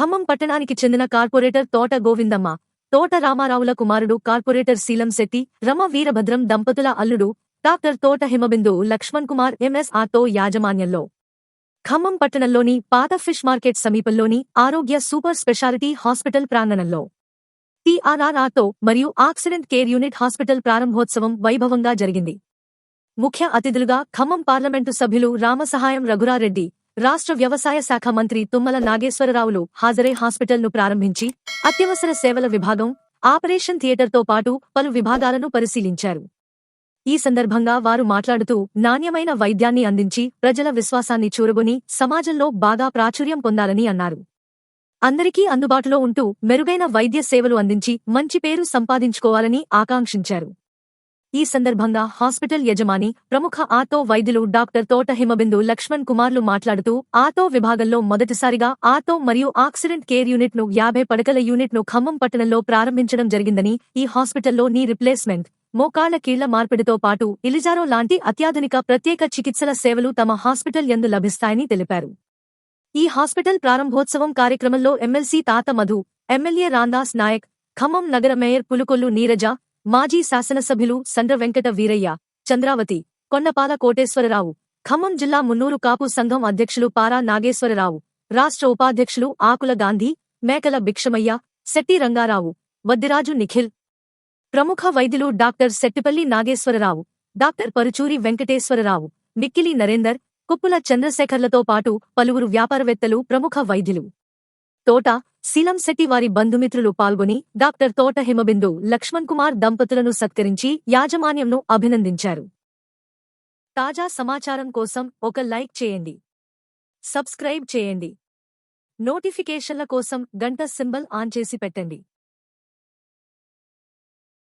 ఖమ్మం పట్టణానికి చెందిన కార్పొరేటర్ తోట గోవిందమ్మ తోట రామారావుల కుమారుడు కార్పొరేటర్ శీలం శెట్టి రమ వీరభద్రం దంపతుల అల్లుడు డాక్టర్ తోట హిమబిందు లక్ష్మణ్ కుమార్ ఎంఎస్ఆర్తో యాజమాన్యంలో. ఖమ్మం పట్టణంలోని పాత ఫిష్ మార్కెట్ సమీపంలోని ఆరోగ్య సూపర్ స్పెషాలిటీ హాస్పిటల్ ప్రాంగణంలో. టీఆర్ఆర్ఆర్తో మరియు ఆక్సిడెంట్ కేర్ యూనిట్ హాస్పిటల్ ప్రారంభోత్సవం వైభవంగా జరిగింది. ముఖ్య అతిథులుగా ఖమ్మం పార్లమెంటు సభ్యులు రామసహాయం రఘురారెడ్డి రాష్ట్ర వ్యవసాయ శాఖ మంత్రి తుమ్మల నాగేశ్వరరావులు హాజరై హాస్పిటల్ను ప్రారంభించి అత్యవసర సేవల విభాగం ఆపరేషన్ థియేటర్తో పాటు పలు విభాగాలను పరిశీలించారు. ఈ సందర్భంగా వారు మాట్లాడుతూ నాణ్యమైన వైద్యాన్ని అందించి ప్రజల విశ్వాసాన్ని చూరగొని సమాజంలో బాగా ప్రాచుర్యం పొందాలని అన్నారు. అందరికీ అందుబాటులో ఉంటూ మెరుగైన వైద్య సేవలు అందించి మంచి పేరు సంపాదించుకోవాలని ఆకాంక్షించారు. ఈ సందర్భంగా హాస్పిటల్ యజమాని ప్రముఖ ఆటో వైద్యులు డాక్టర్ తోట హిమబిందు లక్ష్మణ్ కుమార్లు మాట్లాడుతూ ఆటో విభాగంలో మొదటిసారిగా ఆటో మరియు ఆక్సిడెంట్ కేర్ యూనిట్ను యాభై పడకల యూనిట్ను ఖమ్మం పట్టణంలో ప్రారంభించడం జరిగిందని ఈ హాస్పిటల్లో నీ రిప్లేస్మెంట్. మోకాళ్ళ కీళ్ళ మార్పిడితో పాటు ఇలిజారో లాంటి అత్యాధునిక ప్రత్యేక చికిత్సల సేవలు తమ హాస్పిటల్ యందు లభిస్తాయని తెలిపారు. ఈ హాస్పిటల్ ప్రారంభోత్సవం కార్యక్రమంలో ఎమ్మెల్సీ తాత మధు ఎమ్మెల్యే రాందాస్ నాయక్ ఖమ్మం నగర మేయర్ పులుకొల్లు నీరజ మాజీ శాసనసభ్యులు సండ్ర వెంకట వీరయ్య చంద్రావతి కొండపాల కోటేశ్వరరావు ఖమ్మం జిల్లా మున్నూరు కాపు సంఘం అధ్యక్షులు పారా నాగేశ్వరరావు రాష్ట్ర ఉపాధ్యక్షులు ఆకుల గాంధీ మేకల భిక్షమయ్య శెట్టి రంగారావు వద్దిరాజు నిఖిల్. ప్రముఖ వైద్యులు డాక్టర్ శెట్టిపల్లి నాగేశ్వరరావు డాక్టర్ పరుచూరి వెంకటేశ్వరరావు మిక్కిలి నరేందర్ కుప్పుల చంద్రశేఖర్లతో పాటు పలువురు వ్యాపారవేత్తలు ప్రముఖ వైద్యులు. తోట శీలం శెట్టి వారి బంధుమిత్రులు పాల్గొని డాక్టర్ తోట హిమబిందు లక్ష్మణ్ కుమార్ దంపతులను సత్కరించి యాజమాన్యంను అభినందించారు. తాజా సమాచారం కోసం ఒక లైక్ చేయండి. సబ్స్క్రైబ్ చేయండి. నోటిఫికేషన్ల కోసం గంట సింబల్ ఆన్ చేసి పెట్టండి.